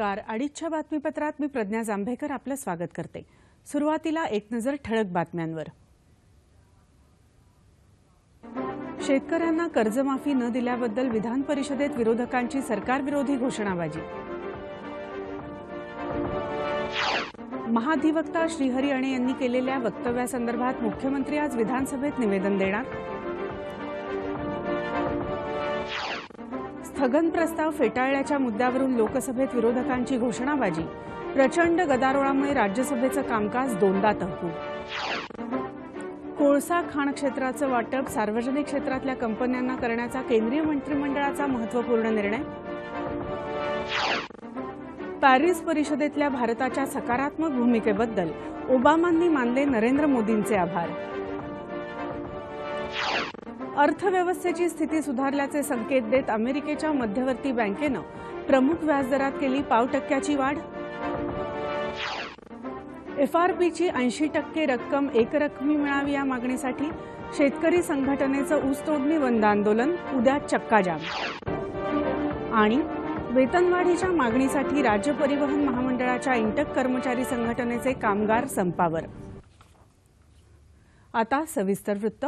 नमस्कार. अडीचच्या बातमीपत्रात मी प्रज्ञा जांभेकर आपलं स्वागत करते. सुरुवातीला एक नजर ठळक बातम्यांवर. शेतकऱ्यांना कर्जमाफी न दिल्याबद्दल विधान परिषदेत विरोधकांची सरकारविरोधी घोषणाबाजी. महाधिवक्ता श्रीहरी अणे यांनी केलेल्या वक्तव्यासंदर्भात मुख्यमंत्री आज विधानसभेत निवेदन देणार. स्थगन प्रस्ताव फेटाळल्याच्या मुद्द्यावरून लोकसभेत विरोधकांची घोषणाबाजी. प्रचंड गदारोळामुळे राज्यसभेचं कामकाज दोनदा तहकूब. कोळसा खाण क्षेत्राचं वाटप सार्वजनिक क्षेत्रातल्या कंपन्यांना करण्याचा केंद्रीय मंत्रिमंडळाचा महत्त्वपूर्ण निर्णय? पॅरिस परिषदेतल्या भारताच्या सकारात्मक भूमिकेबद्दल ओबामांनी मानले नरेंद्र मोदींचे आभार. अर्थव्यवस्थेची स्थिती सुधारल्याचे संकेत देत अमेरिकेच्या मध्यवर्ती बँकेनं प्रमुख व्याजदरात केली पाव टक्क्याची वाढ. एफआरपीची ऐंशी टक्के रक्कम एकरकमी मिळावी या मागणीसाठी शेतकरी संघटनेचं ऊसतोडणी बंद आंदोलन उद्या चक्काजाम. आणि वेतनवाढीच्या मागणीसाठी राज्य परिवहन महामंडळाच्या इंटक कर्मचारी संघटनेचे कामगार संपावर. आता सविस्तर वृत्त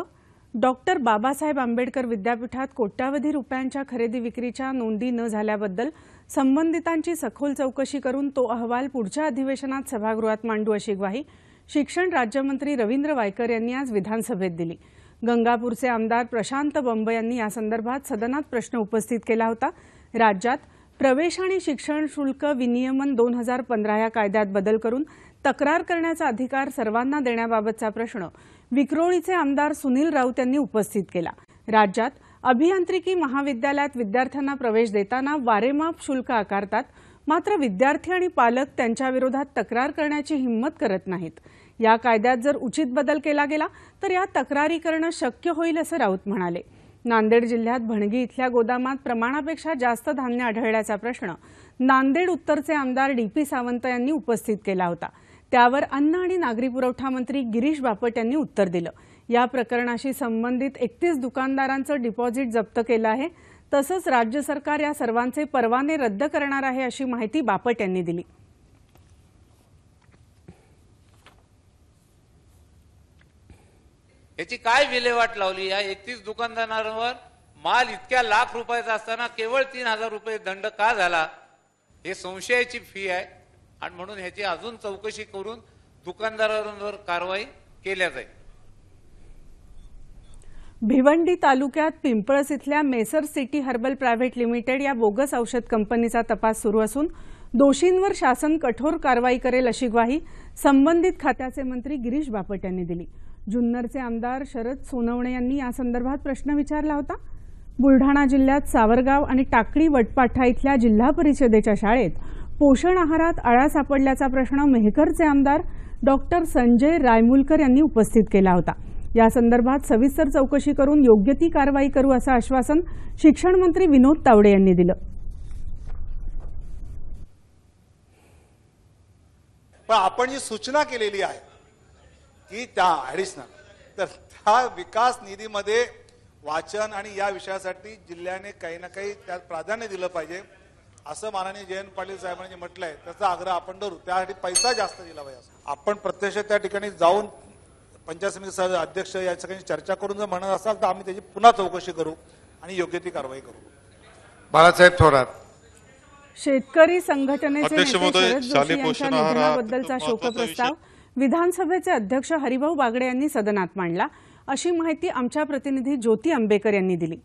डॉक्टर बाबासाहेब आंबेडकर विद्यापीठात कोट्यावधी रुपयांच्या खरेदी विक्रीच्या नोंदी न झाल्याबद्दल संबंधितांची सखोल चौकशी करून तो अहवाल पुढच्या अधिवेशनात सभागृहात मांडू अशी ग्वाही शिक्षण राज्यमंत्री रवींद्र वायकर यांनी आज विधानसभेत दिली. गंगापूरचे आमदार प्रशांत बंब यांनी यासंदर्भात सदनात प्रश्न उपस्थित केला होता. राज्यात प्रवेश आणि शिक्षण शुल्क विनियमन दोन हजार पंधरा या कायद्यात बदल करून तक्रार करण्याचा अधिकार सर्वांना देण्याबाबतचा प्रश्न विक्रोळीचे आमदार सुनील राऊत यांनी उपस्थित केला. राज्यात अभियांत्रिकी महाविद्यालयात विद्यार्थ्यांना प्रवेश देताना वारेमाप शुल्क आकारतात मात्र विद्यार्थी आणि पालक त्यांच्या विरोधात तक्रार करण्याची हिंमत करत नाहीत. या कायद्यात जर उचित बदल केला गेला तर या तक्रारी करणं शक्य होईल असं राऊत म्हणाले. नांदेड जिल्ह्यात भणगी इथल्या गोदामात प्रमाणापेक्षा जास्त धान्य आढळल्याचा प्रश्न नांदेड उत्तरचे आमदार डी पी सावंत यांनी उपस्थित केला होता. त्यावर अन्न आणि नागरी पुरवठा मंत्री गिरीश बापट यांनी उत्तर दिलं. या प्रकरणाशी संबंधित एकतीस दुकानदारांचं डिपॉझिट जप्त केलं आहे. तसंच राज्य सरकार या सर्वांचे परवाने रद्द करणार आहे अशी माहिती बापट यांनी दिली. याची काय विल्हेवाट लावली? या एकतीस दुकानदारांवर माल इतक्या लाख रुपयाचा असताना केवळ तीन हजार रुपये दंड का झाला? हे संशयाची फी आहे. आणि म्हणून ह्याची अजून चौकशी करून दुकानदारांवर कारवाई केल्या जाईल. भिवंडी तालुक्यात पिंपळस इथल्या messrs city herbal private limited या बोगस औषध कंपनीचा तपास सुरू असून दोषींवर शासन कठोर कारवाई करेल अशी ग्वाही संबंधित खात्याचे मंत्री गिरीश बापट यांनी दिली. जुन्नरचे आमदार शरद सोनवणे यांनी यासंदर्भात प्रश्न विचारला होता. बुलढाणा जिल्ह्यात सावरगाव आणि टाकळी वटपाठा इथल्या जिल्हा परिषदेच्या शाळेत पोषण आहारात आळा सापडल्याचा प्रश्न मेहकरचे आमदार डॉक्टर संजय रायमुलकर यांनी उपस्थित केला होता. या संदर्भात सविस्तर चौकशी करून योग्य ती कारवाई करू असं आश्वासन शिक्षण मंत्री विनोद तावडे यांनी दिलं. पण आपण जी सूचना केलेली आहे की त्या ॲडिशनल तर त्या विकास निधीमध्ये वाचन आणि या विषयासाठी जिल्ह्याने काही ना काही त्यात प्राधान्य दिलं पाहिजे. असं माननीय जयंत पाटील साहेबांनी म्हटलंय त्याचा आग्रह आपण धरू. त्यासाठी पैसा जास्त दिला पाहिजे आपण प्रत्यक्ष त्या ठिकाणी जाऊन पंचायत समिती अध्यक्ष या सगळ्यांची चर्चा करून जर म्हणत असाल तर आम्ही त्याची पुन्हा चौकशी करू आणि योग्य ती कारवाई करू. बाळासाहेब थोरात. शेतकरी संघटनेचे अध्यक्ष नेते महोदय, शरद जोशी निधनाबद्दलचा शोकप्रस्ताव विधानसभेचे अध्यक्ष हरिभाऊ बागडे यांनी सदनात मांडला. अशी माहिती आमच्या प्रतिनिधी ज्योती आंबेकर यांनी दिली.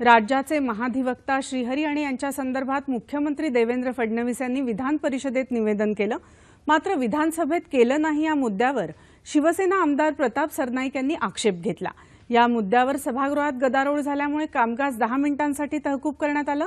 राज्याचे महाधिवक्ता श्रीहरी आणि यांच्या संदर्भात मुख्यमंत्री देवेंद्र फडणवीस यांनी विधान परिषदेत निवेदन केलं. मात्र विधानसभेत केलं नाही या मुद्द्यावर शिवसेना आमदार प्रताप सरनाईक यांनी आक्षेप घेतला. या मुद्द्यावर सभागृहात गदारोळ झाल्यामुळे कामकाज दहा मिनिटांसाठी तहकूब करण्यात आलं.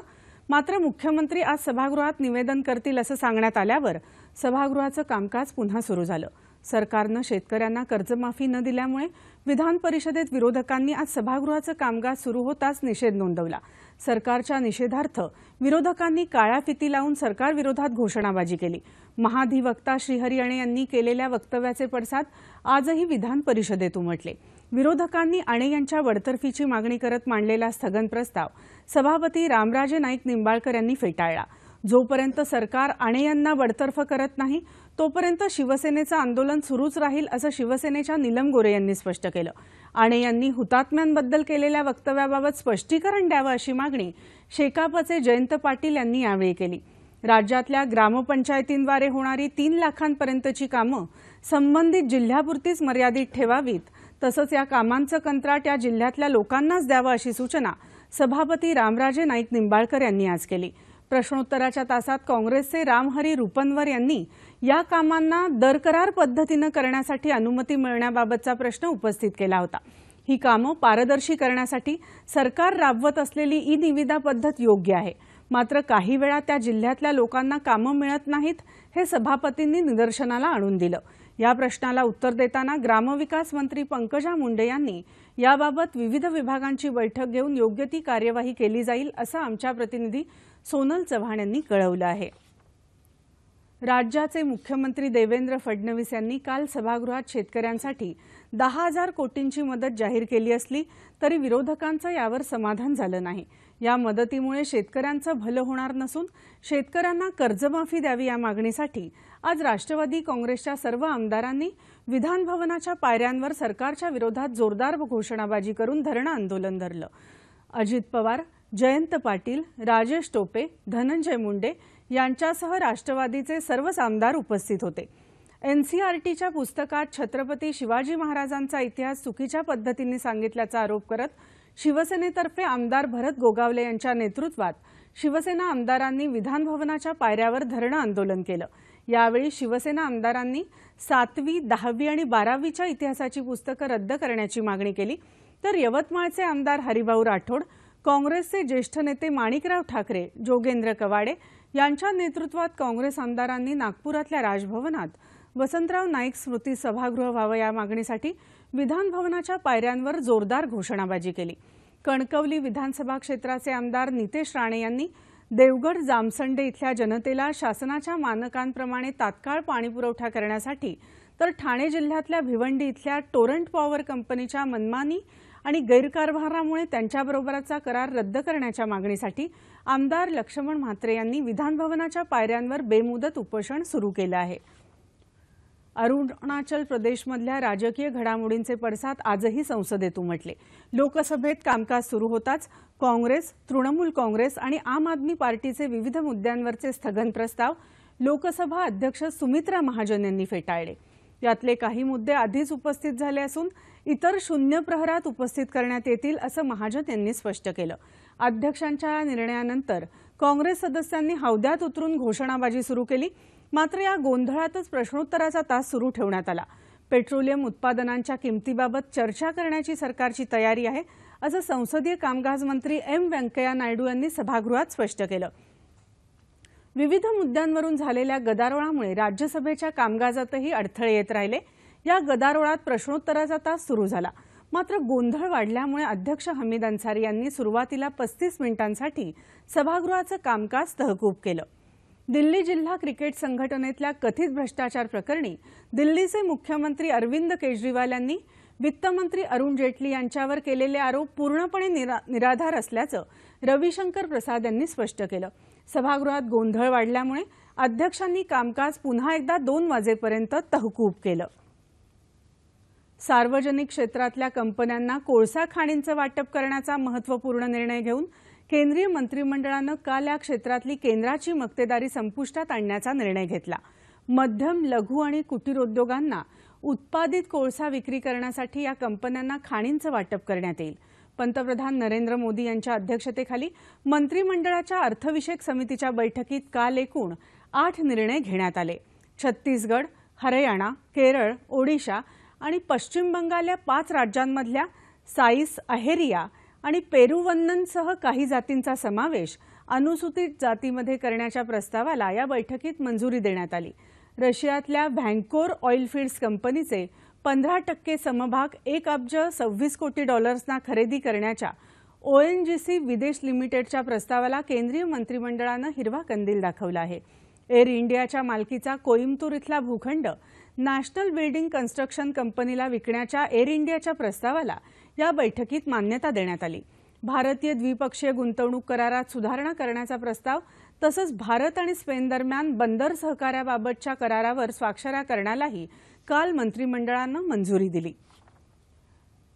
मात्र मुख्यमंत्री आज सभागृहात निवेदन करतील असं सांगण्यात आल्यावर सभागृहाचं कामकाज पुन्हा सुरू झालं. सरकारनं शेतकऱ्यांना कर्जमाफी न दिल्यामुळे विधान परिषदेत विरोधकांनी आज सभागृहाचं कामकाज सुरू होताच निषेध नोंदवला. सरकारच्या निषेधार्थ विरोधकांनी काळ्या फिती लावून सरकारविरोधात घोषणाबाजी केली. महाधिवक्ता श्रीहरी यांनी केलेल्या वक्तव्याचे पडसाद आजही विधान परिषदेत उमटले. विरोधकांनी अणे यांच्या बडतर्फीची मागणी करत मांडलेला स्थगन प्रस्ताव सभापती रामराजे नाईक निंबाळकर यांनी फेटाळला. जोपर्यंत सरकार आणे यांना बडतर्फ करत नाही तोपर्यंत शिवसेनेचं आंदोलन सुरूच राहील असं शिवसेनेच्या नीलम गोरे यांनी स्पष्ट केलं. आणि यांनी हुतात्म्यांबद्दल केलेल्या वक्तव्याबाबत स्पष्टीकरण द्यावं अशी मागणी शेकापचे जयंत पाटील यांनी यावेळी केली. राज्यातल्या ग्रामपंचायतींद्वारे होणारी तीन लाखांपर्यंतची कामं संबंधित जिल्ह्यापुरतीच मर्यादित ठेवावीत तसंच या कामांचं कंत्राट या जिल्ह्यातल्या लोकांनाच द्यावं अशी सूचना सभापती रामराजे नाईक निंबाळकर यांनी आज केली. प्रश्नोत्तराच्या तासात काँग्रेसचे रामहरी रुपनवर यांनी या कामांना दरकरार पद्धतीनं करण्यासाठी अनुमती मिळण्याबाबतचा प्रश्न उपस्थित केला होता. ही कामं पारदर्शी करण्यासाठी सरकार राबवत असलेली ई निविदा पद्धत योग्य आहे. मात्र काही वेळा त्या जिल्ह्यातल्या लोकांना कामं मिळत नाहीत हे सभापतींनी निदर्शनाला आणून दिलं. या प्रश्नाला उत्तर देताना ग्रामविकास मंत्री पंकजा मुंडे यांनी याबाबत विविध विभागांची बैठक घेऊन योग्य ती कार्यवाही केली जाईल असं आमच्या प्रतिनिधी सोनल चव्हाण यांनी कळवलं आहे. राज्याचे मुख्यमंत्री देवेंद्र फडणवीस यांनी काल सभागृहात शेतकऱ्यांसाठी दहा हजार कोटींची मदत जाहीर केली असली तरी विरोधकांचं यावर समाधान झालं नाही. या मदतीमुळे शेतकऱ्यांचं भलं होणार नसून शेतकऱ्यांना कर्जमाफी द्यावी या मागणीसाठी आज राष्ट्रवादी काँग्रेसच्या सर्व आमदारांनी विधानभवनाच्या पायऱ्यांवर सरकारच्या विरोधात जोरदार घोषणाबाजी करून धरणं आंदोलन धरलं. अजित पवार जयंत पाटील राजेश टोपे धनंजय मुंडे यांच्यासह राष्ट्रवादीचे सर्वच आमदार उपस्थित होते. एनसीआरटीच्या पुस्तकात छत्रपती शिवाजी महाराजांचा इतिहास चुकीच्या पद्धतीने सांगितल्याचा आरोप करत शिवसेनेतर्फे आमदार भरत गोगावले यांच्या नेतृत्वात शिवसेना आमदारांनी विधानभवनाच्या पायऱ्यावर धरणं आंदोलन केलं. यावेळी शिवसेना आमदारांनी सातवी दहावी आणि बारावीच्या इतिहासाची पुस्तकं रद्द करण्याची मागणी केली. तर यवतमाळचे आमदार हरिभाऊ राठोड काँग्रेसचे ज्येष्ठ नेते माणिकराव ठाकरे जोगेंद्र कवाडे यांच्या नेतृत्वात काँग्रेस आमदारांनी नागपुरातल्या राजभवनात वसंतराव नाईक स्मृती सभागृह व्हावं या मागणीसाठी विधानभवनाच्या पायऱ्यांवर जोरदार घोषणाबाजी केली. कणकवली विधानसभा क्षेत्राचे आमदार नितेश राणे यांनी देवगड जामसंडे इथल्या जनतेला शासनाच्या मानकांप्रमाणे तात्काळ पाणीपुरवठा करण्यासाठी तर ठाणे जिल्ह्यातल्या भिवंडी इथल्या टोरंट पॉवर कंपनीच्या मनमानी आणि गैरकारभारामुळे त्यांच्याबरोबरचा करार रद्द करण्याच्या मागणीसाठी आमदार लक्ष्मण म्हात्रे यांनी विधानभवनाच्या पायऱ्यांवर बेमुदत उपोषण सुरू केलं आहे. अरुणाचल प्रदेशमधल्या राजकीय घडामोडींचे पडसाद आजही संसदेत उमटले. लोकसभेत कामकाज सुरू होताच काँग्रेस तृणमूल काँग्रेस आणि आम आदमी पार्टीचे विविध मुद्द्यांवरचे स्थगन प्रस्ताव लोकसभा अध्यक्ष सुमित्रा महाजन यांनी फेटाळले. यातले काही मुद्दे आधीच उपस्थित झाले असून इतर शून्य प्रहरात उपस्थित करण्यात येतील असं महाजन यांनी स्पष्ट केलं. अध्यक्षांच्या या निर्णयानंतर काँग्रेस सदस्यांनी हौद्यात उतरून घोषणाबाजी सुरू केली. मात्र या गोंधळातच प्रश्नोत्तराचा तास सुरू ठेवण्यात आला. पेट्रोलियम उत्पादनांच्या किमतीबाबत चर्चा करण्याची सरकारची तयारी आहे असं संसदीय कामकाज मंत्री एम व्यंकय्या नायडू यांनी सभागृहात स्पष्ट केलं. विविध मुद्द्यांवरून झालेल्या गदारोळामुळे राज्यसभेच्या कामकाजातही अडथळे येत राहिले. या गदारोळात प्रश्नोत्तराचा तास सुरू झाला. मात्र गोंधळ वाढल्यामुळे अध्यक्ष हमीद अन्सारी यांनी सुरुवातीला पस्तीस मिनिटांसाठी सभागृहाचं कामकाज तहकूब केलं. दिल्ली जिल्हा क्रिकेट संघटनेतल्या कथित भ्रष्टाचार प्रकरणी दिल्लीचे मुख्यमंत्री अरविंद केजरीवाल यांनी वित्तमंत्री अरुण जेटली यांच्यावर केलेले आरोप पूर्णपणे निरा निराधार असल्याचं रविशंकर प्रसाद यांनी स्पष्ट केलं. सभागृहात गोंधळ वाढल्यामुळे अध्यक्षांनी कामकाज पुन्हा एकदा दोन वाजेपर्यंत तहकूब केलं. सार्वजनिक क्षेत्रातल्या कंपन्यांना कोळसा खाणींचं वाटप करण्याचा महत्त्वपूर्ण निर्णय घेऊन केंद्रीय मंत्रिमंडळानं काल या क्षेत्रातली केंद्राची मक्तेदारी संपुष्टात आणण्याचा निर्णय घेतला. मध्यम लघु आणि कुटीरोद्योगांना उत्पादित कोळसा विक्री करण्यासाठी या कंपन्यांना खाणींचं वाटप करण्यात येईल. पंतप्रधान नरेंद्र मोदी यांच्या अध्यक्षतेखाली मंत्रिमंडळाच्या अर्थविषयक समितीच्या बैठकीत काल एकूण आठ निर्णय घेण्यात आले. छत्तीसगड हरियाणा केरळ ओडिशा आणि पश्चिम बंगाल या पाच राज्यांमधल्या साईस अहेरिया आणि पेरुवन्ननसह काही जातींचा समावेश अनुसूचित जातीमध्ये करण्याच्या प्रस्तावाला या बैठकीत मंजुरी देण्यात आली. रशियातल्या व्हँकोर ऑइलफील्ड्स कंपनीचे पंधरा टक्के समभाग एक अब्ज सव्वीस कोटी डॉलर्सना खरेदी करण्याच्या ओएनजीसी विदेश लिमिटेडच्या प्रस्तावाला केंद्रीय मंत्रिमंडळानं हिरवा कंदील दाखवला आहे. एअर इंडियाच्या मालकीचा कोईमतूर इथला भूखंड नॅशनल बिल्डिंग कन्स्ट्रक्शन कंपनीला विकण्याच्या एअर इंडियाच्या प्रस्तावाला या बैठकीत मान्यता देण्यात आली. भारतीय द्विपक्षीय गुंतवणूक करारात सुधारणा करण्याचा प्रस्ताव तसंच भारत आणि स्पेन दरम्यान बंदर सहकार्याबाबतच्या करारावर स्वाक्षऱ्या करण्यालाही काल मंत्रिमंडळानं मंजुरी दिली.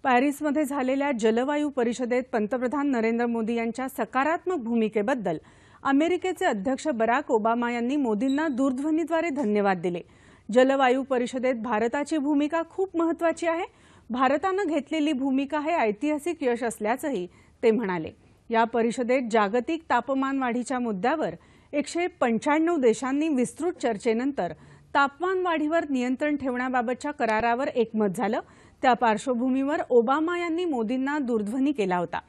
पॅरिसमध्ये झालेल्या जलवायू परिषदेत पंतप्रधान नरेंद्र मोदी यांच्या सकारात्मक भूमिकेबद्दल अमेरिकेचे अध्यक्ष बराक ओबामा यांनी मोदींना दूरध्वनीद्वारे धन्यवाद दिले. जलवायू परिषदेत भारताची भूमिका खूप महत्वाची आहे. भारतानं घेतलेली भूमिका हे ऐतिहासिक यश असल्याचंही ते म्हणाले. या परिषदेत जागतिक तापमान वाढीच्या मुद्द्यावर एकशे पंच्याण्णव देशांनी विस्तृत चर्चेनंतर तापमान वाढीवर नियंत्रण ठेवण्याबाबतच्या करारावर एकमत झालं. त्या पार्श्वभूमीवर ओबामा यांनी मोदींना दूरध्वनी केला होता.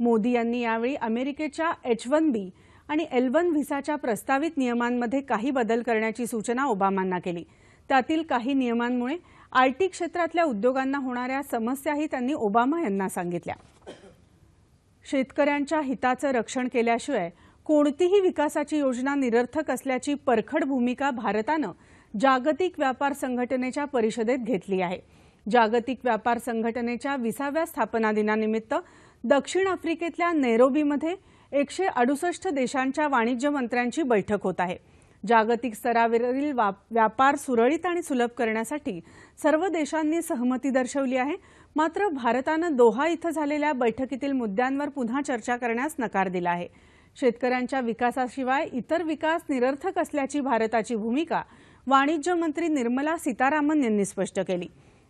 मोदी यांनी यावेळी अमेरिकेच्या एच वन बी आणि एल वन व्हिसाच्या प्रस्तावित नियमांमध्ये काही बदल करण्याची सूचना ओबामांना केली. त्यातील काही नियमांमुळे आयटी क्षेत्रातल्या उद्योगांना होणाऱ्या समस्याही त्यांनी ओबामा यांना सांगितल्या. शेतकऱ्यांच्या हिताचं रक्षण केल्याशिवाय कोणतीही विकासाची योजना निरर्थक असल्याची परखड भूमिका भारतानं जागतिक व्यापार संघटनेच्या परिषदेत घेतली आहे. जागतिक व्यापार संघटनेच्या विसाव्या स्थापना दिनानिमित्त दक्षिण आफ्रिकेतल्या नैरोबीमध्ये एकशे अडुसष्ट देशांच्या वाणिज्य मंत्र्यांची बैठक होत आहे. जागतिक स्तरावरील व्यापार सुरळीत आणि सुलभ करण्यासाठी सर्व देशांनी सहमती दर्शवली आहे. मात्र भारतानं दोहा इथं झालेल्या बैठकीतील मुद्द्यांवर पुन्हा चर्चा करण्यास नकार दिला आहे. शेतकऱ्यांच्या विकासाशिवाय इतर विकास निरर्थक असल्याची भारताची भूमिका वाणिज्य मंत्री निर्मला सीतारामन यांनी स्पष्ट केली.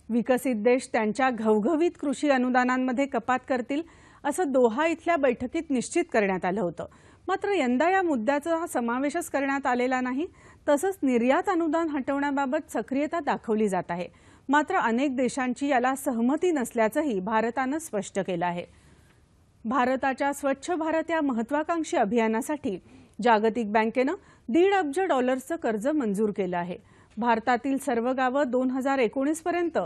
विकसित देश त्यांच्या घवघवीत कृषी अनुदानांमध्ये कपात करतील असं दोहा इथल्या बैठकीत निश्चित करण्यात आलं होतं. मात्र यंदा या मुद्द्याचा समावेशच करण्यात आलेला नाही. तसंच निर्यात अनुदान हटवण्याबाबत सक्रियता दाखवली जात आहे. मात्र अनेक देशांची याला सहमती नसल्याचंही भारतानं स्पष्ट केलं आहे. भारताच्या स्वच्छ भारत या महत्वाकांक्षी अभियानासाठी जागतिक बँकेनं दीड अब्ज डॉलर्सचं कर्ज मंजूर केलं आहे. भारतातील सर्व गावं दोन हजार एकोणीसपर्यंत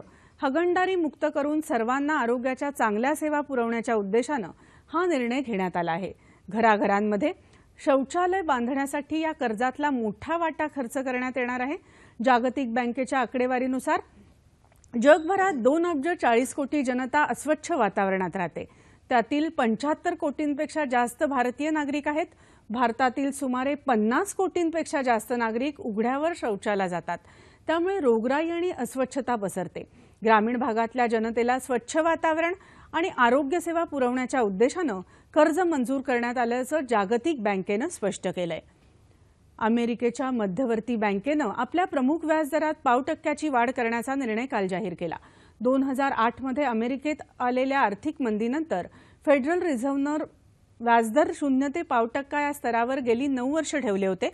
हगणदारी मुक्त करून सर्वांना आरोग्याच्या चांगल्या सेवा पुरवण्याच्या उद्देशानं हा निर्णय घेण्यात आला आहे. घराघरांमध्ये. शौचालय बांधण्यासाठी या कर्जातला मोठा वाटा खर्च करण्यात येणार आहे. जागतिक बँकेच्या आकडेवारीनुसार जगभरात दोन अब्ज चाळीस कोटी जनता अस्वच्छ वातावरणात राहते. त्यातील पंच्याहत्तर कोटींपेक्षा जास्त भारतीय नागरिक आहेत. भारतातील सुमारे पन्नास कोटींपेक्षा जास्त नागरिक उघड्यावर शौचाला जातात. त्यामुळे रोगराई आणि अस्वच्छता पसरते. ग्रामीण भागातल्या जनतेला स्वच्छ वातावरण आणि आरोग्यसेवा पुरवण्याच्या उद्देशानं कर्ज मंजूर करण्यात आल्याचं जागतिक बँकेनं स्पष्ट केलंय. अमेरिकेच्या मध्यवर्ती बँकेनं आपल्या प्रमुख व्याजदरात पाव टक्क्याची वाढ करण्याचा निर्णय काल जाहीर केला. दोन हजार आठमध्ये अमेरिकेत आलेल्या आर्थिक मंदीनंतर फेडरल रिझर्व्हनं व्याजदर शून्य ते पाव टक्का या स्तरावर गेली नऊ वर्ष ठेवले होते.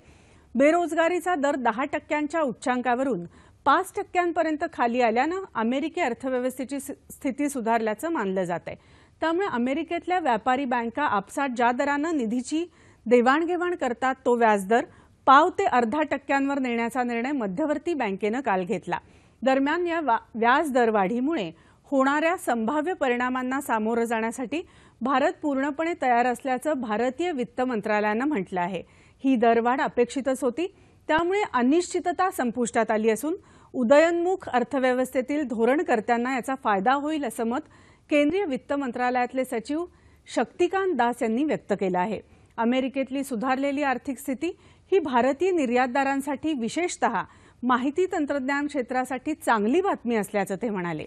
बेरोजगारीचा दर दहा टक्क्यांच्या उच्चांकावरून पाच टक्क्यांपर्यंत खाली आल्यानं अमेरिकी अर्थव्यवस्थेची स्थिती सुधारल्याचं मानलं जात आहे त्यामुळे अमेरिकेतल्या व्यापारी बँका आपसात ज्या दरानं निधीची देवाणघेवाण करतात तो व्याजदर पाव ते अर्धा टक्क्यांवर नेण्याचा निर्णय मध्यवर्ती बँकेनं काल घेतला. दरम्यान या वा- व्याज दरवाढीमुळे होणाऱ्या संभाव्य परिणामांना सामोरं जाण्यासाठी भारत पूर्णपणे तयार असल्याचं भारतीय वित्त मंत्रालयानं म्हटलं आहे. ही दरवाढ अपेक्षितच होती. त्यामुळे अनिश्चितता संपुष्टात आली असून उदयोन्मुख अर्थव्यवस्थेतील धोरणकर्त्यांना याचा फायदा होईल असं मत केंद्रीय वित्त मंत्रालयातले सचिव शक्तिकांत दास यांनी व्यक्त केलं आहे. अमेरिकेतली सुधारलेली आर्थिक स्थिती ही भारतीय निर्यातदारांसाठी विशेषतः माहिती तंत्रज्ञान क्षेत्रासाठी चांगली बातमी असल्याचं ते म्हणाले.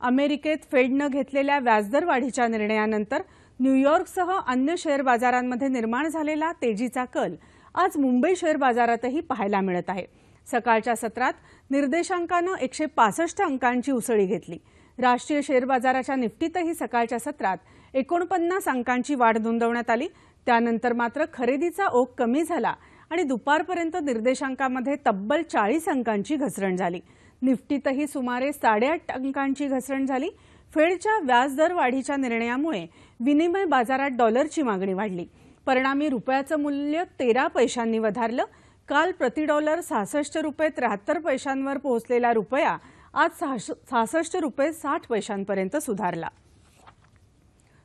अमेरिकेत फेडनं घेतलेल्या व्याजदर वाढीच्या निर्णयानंतर न्यूयॉर्कसह अन्य शेअर बाजारांमध्ये निर्माण झालेला तेजीचा कल आज मुंबई शेअर बाजारातही पाहायला मिळत आहे. सकाळच्या सत्रात निर्देशांकानं एकशे पासष्ट अंकांची उसळी घेतली. राष्ट्रीय शेअर बाजाराच्या निफ्टीतही सकाळच्या सत्रात एकोणपन्नास अंकांची वाढ नोंदवण्यात आली. त्यानंतर मात्र खरेदीचा ओघ कमी झाला आणि दुपारपर्यंत निर्देशांकामध्ये तब्बल चाळीस अंकांची घसरण झाली. निफ्टीतही सुमारे साडेआठ अंकांची घसरण झाली. फेडच्या व्याजदर वाढीच्या निर्णयामुळे विनिमय बाजारात डॉलरची मागणी वाढली. परिणामी रुपयाचं मूल्य तेरा पैशांनी वधारलं. काल प्रति डॉलर सहासष्ट रुपये त्र्याहत्तर पैशांवर पोहोचलेला रुपया आज सहासष्ट रुपये साठ पैशांपर्यंत सुधारला.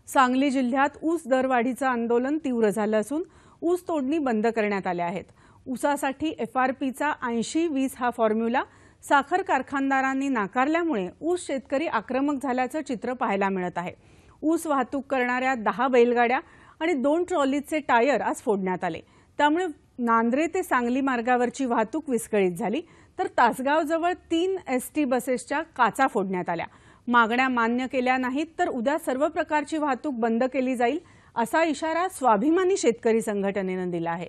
सांगली जिल्ह्यात ऊस दरवाढीचं आंदोलन तीव्र झालं असून ऊस तोडणी बंद करण्यात आल्या आहेत. ऊसासाठी एफआरपीचा ऐंशी वीस हा फॉर्म्युला साखर कारखानदारांनी नाकारल्यामुळे ऊस शेतकरी आक्रमक झाल्याचं चित्र पाहायला मिळत आहे. ऊस वाहतूक करणाऱ्या दहा बैलगाड्या आणि दोन ट्रॉलीचे टायर आज फोडण्यात आले. त्यामुळे नांद्रे ते सांगली मार्गावरची वाहतूक विस्कळीत झाली. तर तासगावजवळ तीन एस टी बसेसच्या काचा फोडण्यात आल्या. मागण्या मान्य केल्या नाहीत तर उद्या सर्व प्रकारची वाहतूक बंद केली जाईल असा इशारा स्वाभिमानी शेतकरी संघटनेनं दिला आहे.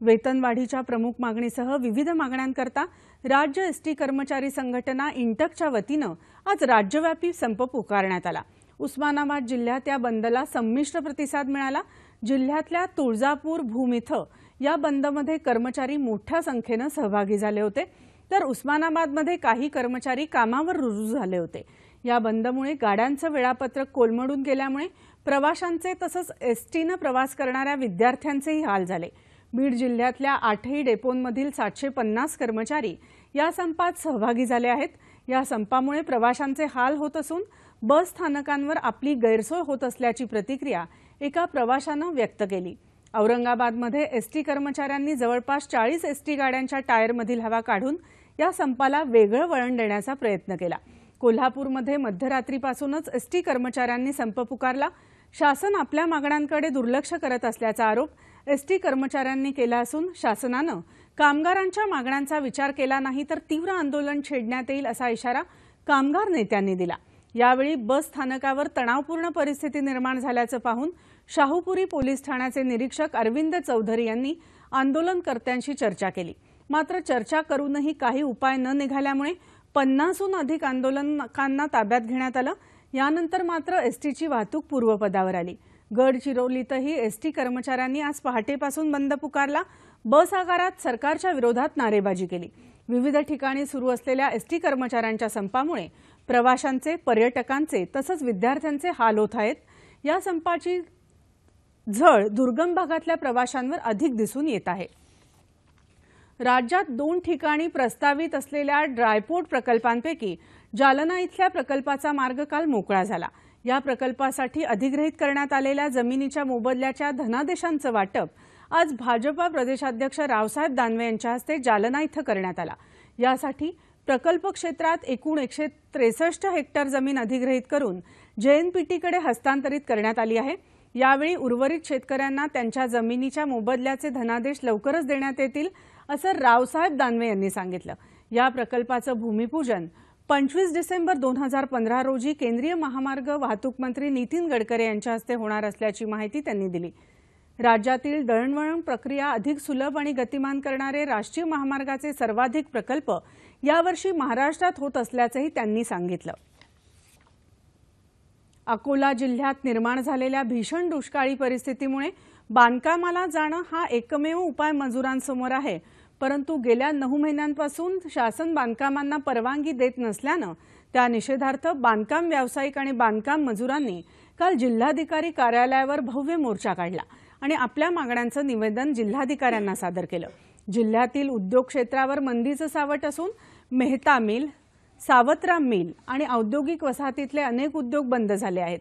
वेतनवाढीच्या प्रमुख मागणीसह विविध मागण्यांकरता राज्य एस टी कर्मचारी संघटना इंटकच्या वतीनं आज राज्यव्यापी संप पुकारण्यात आला. उस्मानाबाद जिल्ह्यात या बंदला संमिश्र प्रतिसाद मिळाला. जिल्ह्यातल्या तुळजापूर भूम इथं या बंदमध्ये कर्मचारी मोठ्या संख्येनं सहभागी झाले होते. तर उस्मानाबादमध्ये काही कर्मचारी कामावर रुजू झाले होते. या बंदमुळे गाड्यांचं वेळापत्रक कोलमडून गेल्यामुळे प्रवाशांचे तसंच एसटीनं प्रवास करणाऱ्या विद्यार्थ्यांचेही हाल झाले. बीड जिल्ह्यातल्या आठही डेपोंमधील सातशे पन्नास कर्मचारी या संपात सहभागी झाले आहेत. या संपामुळे प्रवाशांचे हाल होत असून बस स्थानकांवर आपली गैरसोय होत असल्याची प्रतिक्रिया एका प्रवाशानं व्यक्त केली. औरंगाबादमध्ये एसटी कर्मचाऱ्यांनी जवळपास चाळीस एसटी गाड्यांच्या टायरमधील हवा काढून या संपाला वेगळं वळण देण्याचा प्रयत्न केला. कोल्हापूरमध्ये मध्यरात्रीपासूनच एसटी कर्मचाऱ्यांनी संप पुकारला. शासन आपल्या मागण्यांकडे दुर्लक्ष करत असल्याचा आरोप एसटी कर्मचाऱ्यांनी केला असून शासनानं कामगारांच्या मागण्यांचा विचार केला नाही तर तीव्र आंदोलन छेडण्यात येईल असा इशारा कामगार नेत्यांनी दिला. यावेळी बस स्थानकावर तणावपूर्ण परिस्थिती निर्माण झाल्याचं पाहून शाहूपुरी पोलीस ठाण्याचे निरीक्षक अरविंद चौधरी यांनी आंदोलनकर्त्यांशी चर्चा केली. मात्र चर्चा करूनही काही उपाय न निघाल्यामुळे पन्नासहून अधिक आंदोलकांना ताब्यात घेण्यात आलं. यानंतर मात्र एसटीची वाहतूक पूर्वपदावर आली. गडचिरोलीतही एसटी कर्मचाऱ्यांनी आज पहाटेपासून बंद पुकारला. बस आगारात सरकारच्या विरोधात नारेबाजी केली. विविध ठिकाणी सुरू असलेल्या एसटी कर्मचाऱ्यांच्या संपामुळे प्रवाशांचे पर्यटकांचे तसंच विद्यार्थ्यांचे हाल होत आहेत. या संपाची झळ दुर्गम भागातल्या प्रवाशांवर अधिक दिसून येत आहे. राज्यात दोन ठिकाणी प्रस्तावित असलेल्या ड्रायपोर्ट प्रकल्पांपैकी जालना इथल्या प्रकल्पाचा मार्ग काल मोकळा झाला. या प्रकल्पासाठी अधिग्रहित करण्यात आलेल्या जमिनीच्या मोबदल्याच्या धनादेशांचं वाटप आज भाजपा प्रदेशाध्यक्ष रावसाहेब दानवे यांच्या हस्ते जालना इथं करण्यात आला. यासाठी प्रकल्प क्षेत्रात एकूण एकशे त्रेसष्ट हेक्टर जमीन अधिग्रहित करून जेएनपीटीकडे हस्तांतरित करण्यात आली आहे. यावेळी उर्वरित शेतकऱ्यांना त्यांच्या जमिनीच्या मोबदल्याचे धनादेश लवकरच देण्यात येतील असं रावसाहेब दानवे यांनी सांगितलं. या प्रकल्पाचं भूमिपूजन पंचवीस डिसेंबर दोन हजार पंधरा रोजी केंद्रीय महामार्ग वाहतूक मंत्री नितीन गडकरी यांच्या हस्ते होणार असल्याची माहिती त्यांनी दिली. राज्यातील दळणवळण प्रक्रिया अधिक सुलभ आणि गतिमान करणारे राष्ट्रीय महामार्गाचे सर्वाधिक प्रकल्प यावर्षी महाराष्ट्रात होत असल्याचंही त्यांनी सांगितलं. अकोला जिल्ह्यात निर्माण झालेल्या भीषण दुष्काळी परिस्थितीमुळे बांधकामाला जाणं हा एकमेव उपाय मजुरांसमोर आहे. परंतु गेल्या नऊ महिन्यांपासून शासन बांधकामांना परवानगी देत नसल्यानं त्या निषेधार्थ बांधकाम व्यावसायिक आणि बांधकाम मजुरांनी काल जिल्हाधिकारी कार्यालयावर भव्य मोर्चा काढला आणि आपल्या मागण्यांचं निवेदन जिल्हाधिकाऱ्यांना सादर केलं. जिल्ह्यातील उद्योग क्षेत्रावर मंदीचं सावट असून मेहता मिल सावतराम मिल आणि औद्योगिक वसाहतीतले अनेक उद्योग बंद झाले आहेत.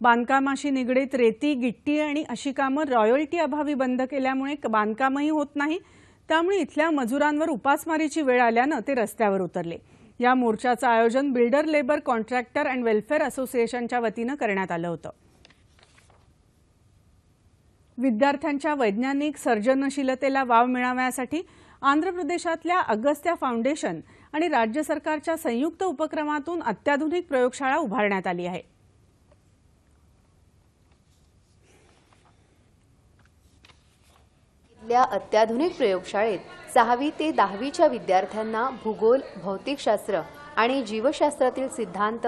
बांधकामाशी निगडीत रेती गिट्टी आणि अशी कामं रॉयल्टी अभावी बंद केल्यामुळे बांधकामही होत नाही. त्यामुळे इथल्या मजुरांवर उपासमारीची वेळ आल्यानं ते रस्त्यावर उतरले. या मोर्चाचं आयोजन builder labour contractor and welfare असोसिएशनच्या वतीनं करण्यात आलं होतं. विद्यार्थ्यांच्या वैज्ञानिक सर्जनशीलतेला वाव मिळाव्यासाठी आंध्र प्रदेशातल्या अगस्त्या फाउंडेशन आणि राज्य सरकारच्या संयुक्त उपक्रमातून अत्याधुनिक प्रयोगशाळा उभारण्यात आली आहे. इथल्या अत्याधुनिक प्रयोगशाळेत सहावी ते दहावीच्या विद्यार्थ्यांना भूगोल भौतिकशास्त्र आणि जीवशास्त्रातील सिद्धांत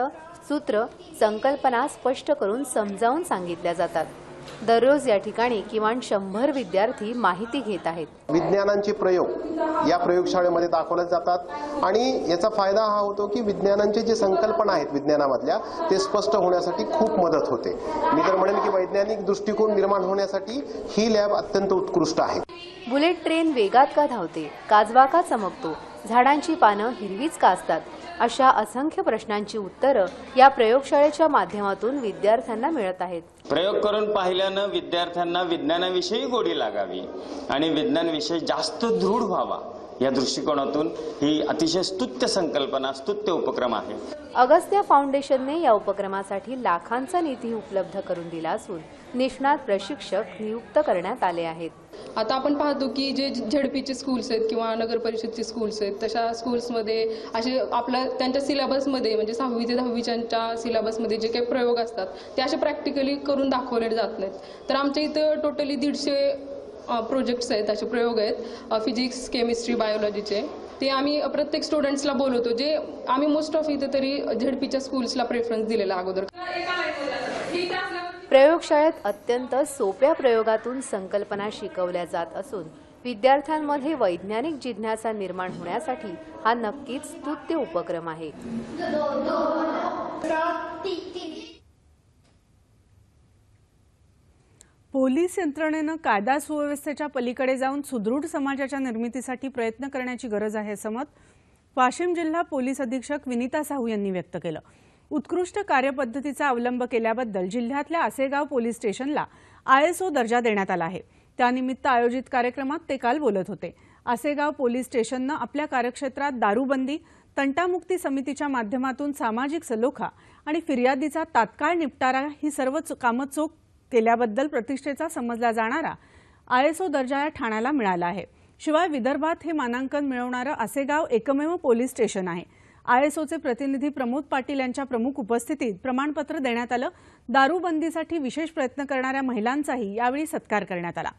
सूत्र संकल्पना स्पष्ट करून समजावून सांगितल्या जातात. दररोज या ठिकाणी किमान शंभर विद्यार्थी माहिती घेत आहेत. विज्ञानांचे प्रयोग या प्रयोगशाळेमध्ये दाखवले जातात. आणि याचा फायदा हा होतो की विज्ञानांचे जे संकल्पना आहेत विज्ञानामधल्या ते स्पष्ट होण्यासाठी खूप मदत होते. मी तर म्हणेन की वैज्ञानिक दृष्टिकोन निर्माण होण्यासाठी ही लॅब अत्यंत उत्कृष्ट आहे. बुलेट ट्रेन वेगात का धावते काजवा का चमकतो झाडांची पानं हिरवीच का असतात अशा असंख्य प्रश्नांची उत्तरं या प्रयोगशाळेच्या माध्यमातून विद्यार्थ्यांना मिळत आहेत. प्रयोग करून पाहिल्यानं विद्यार्थ्यांना विज्ञानाविषयी गोडी लागावी आणि विज्ञानविषयी जास्त दृढ व्हावा या दृष्टिकोनातून ही अतिशय स्तुत्य संकल्पना स्तुत्य उपक्रम आहे. अगस्त्या फाउंडेशनने या उपक्रमासाठी लाखांचा निधी उपलब्ध करून दिला असून निष्णात प्रशिक्षक नियुक्त करण्यात आले आहेत. आता आपण पाहतो की जे झेडपीचे स्कूल्स आहेत किंवा नगर परिषदचे स्कूल्स आहेत तशा स्कूल्समध्ये असे आपल्या त्यांच्या सिलेबसमध्ये म्हणजे सहावी ते दहावीच्या सिलेबसमध्ये जे काही प्रयोग असतात ते असे प्रॅक्टिकली करून दाखवले जात नाहीत. तर आमच्या इथं टोटली दीडशे प्रोजेक्ट्स आहेत असे प्रयोग आहेत फिजिक्स केमिस्ट्री बायोलॉजीचे ते आम्ही प्रत्येक स्टुडंट्सला बोलवतो जे आम्ही मोस्ट ऑफ इथं तरी झेडपीच्या स्कूल्सला प्रेफरन्स दिलेला अगोदर. प्रयोगशाळेत अत्यंत सोप्या प्रयोगातून संकल्पना शिकवल्या जात असून विद्यार्थ्यांमध्ये वैज्ञानिक जिज्ञासा निर्माण होण्यासाठी हा नक्कीच स्तुत्य उपक्रम आहे. पोलीस यंत्रणेनं कायदा सुव्यवस्थेच्या पलीकडे जाऊन सुदृढ समाजाच्या निर्मितीसाठी प्रयत्न करण्याची गरज आहे असं मत वाशिम जिल्हा पोलीस अधीक्षक विनिता साहू यांनी व्यक्त केलं. उत्कृष्ट कार्यपद्धतीचा अवलंब केल्याबद्दल जिल्ह्यातल्या आसेगाव पोलीस स्टेशनला आयएसओ दर्जा देण्यात आला आहे. त्यानिमित्त आयोजित कार्यक्रमात ते काल बोलत होते. आसेगाव पोलीस स्टेशननं आपल्या कार्यक्षेत्रात दारूबंदी तंटामुक्ती समितीच्या माध्यमातून सामाजिक सलोखा आणि फिर्यादीचा तात्काळ निपटारा ही सर्व कामं चोख केल्याबद्दल प्रतिष्ठेचा समजला जाणारा आयएसओ दर्जा या ठाण्याला मिळाला आहे. शिवाय विदर्भात हे मानांकन मिळवणारं आसेगाव एकमेव पोलीस स्टेशन आहे. आयएसओचे प्रतिनिधी प्रमोद पाटील यांच्या प्रमुख उपस्थितीत प्रमाणपत्र देण्यात आलं. दारूबंदीसाठी विशेष प्रयत्न करणाऱ्या महिलांचाही यावेळी सत्कार करण्यात आला.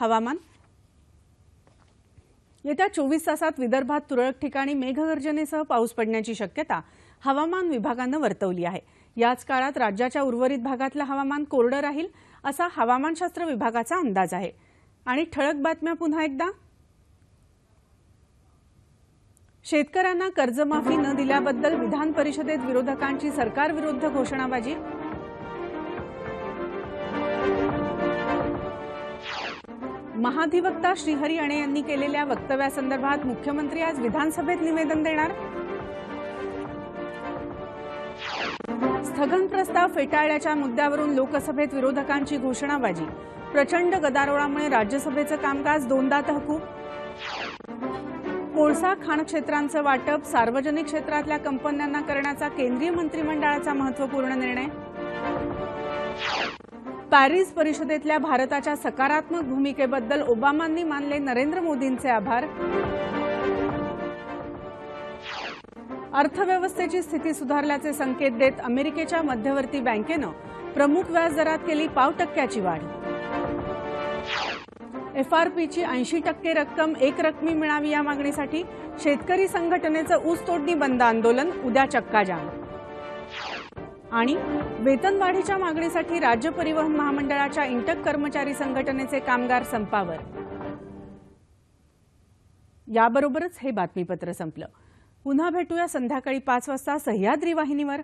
हवामान. येत्या चोवीस तासात विदर्भात तुरळक ठिकाणी मेघगर्जनेसह पाऊस पडण्याची शक्यता हवामान विभागानं वर्तवली आहे. याच काळात राज्याच्या उर्वरित भागातलं हवामान कोरडं राहील असा हवामानशास्त्र विभागाचा अंदाज आहे. आणि ठळक बातम्या पुन्हा एकदा. शेतकऱ्यांना कर्जमाफी न दिल्याबद्दल विधान परिषदेत विरोधकांची सरकारविरुद्ध घोषणाबाजी? महाधिवक्ता श्रीहरी अणे यांनी केलेल्या वक्तव्यासंदर्भात मुख्यमंत्री आज विधानसभेत निवेदन देणार? स्थगन प्रस्ताव फेटाळल्याच्या मुद्द्यावरून लोकसभेत विरोधकांची घोषणाबाजी. प्रचंड गदारोळामुळे राज्यसभेचं कामकाज दोनदा तहकूब? कोळसा खाण क्षेत्रांचं वाटप सार्वजनिक क्षेत्रातल्या कंपन्यांना करण्याचा केंद्रीय मंत्रिमंडळाचा महत्त्वपूर्ण निर्णय? पॅरिस परिषदेतल्या भारताच्या सकारात्मक भूमिकेबद्दल ओबामांनी मानले नरेंद्र मोदींचे आभार. अर्थव्यवस्थेची स्थिती सुधारल्याचे संकेत देत अमेरिकेच्या मध्यवर्ती बँकेनं प्रमुख व्याजदरात केली पाव टक्क्याची वाढ. एफ आर पीची ऐंशी टक्के रक्कम एक रकमी मिळावी या मागणीसाठी शेतकरी संघटनेचं ऊस तोडणी बंद आंदोलन उद्या चक्काजाम. आणि वेतनवाढीच्या मागणीसाठी राज्य परिवहन महामंडळाच्या इंटक कर्मचारी संघटनेचे कामगार संपावर. याबरोबरच हे बातमीपत्र संपलं. पुन्हा भेटूया संध्याकाळी पाच वाजता सह्याद्री वाहिनीवर.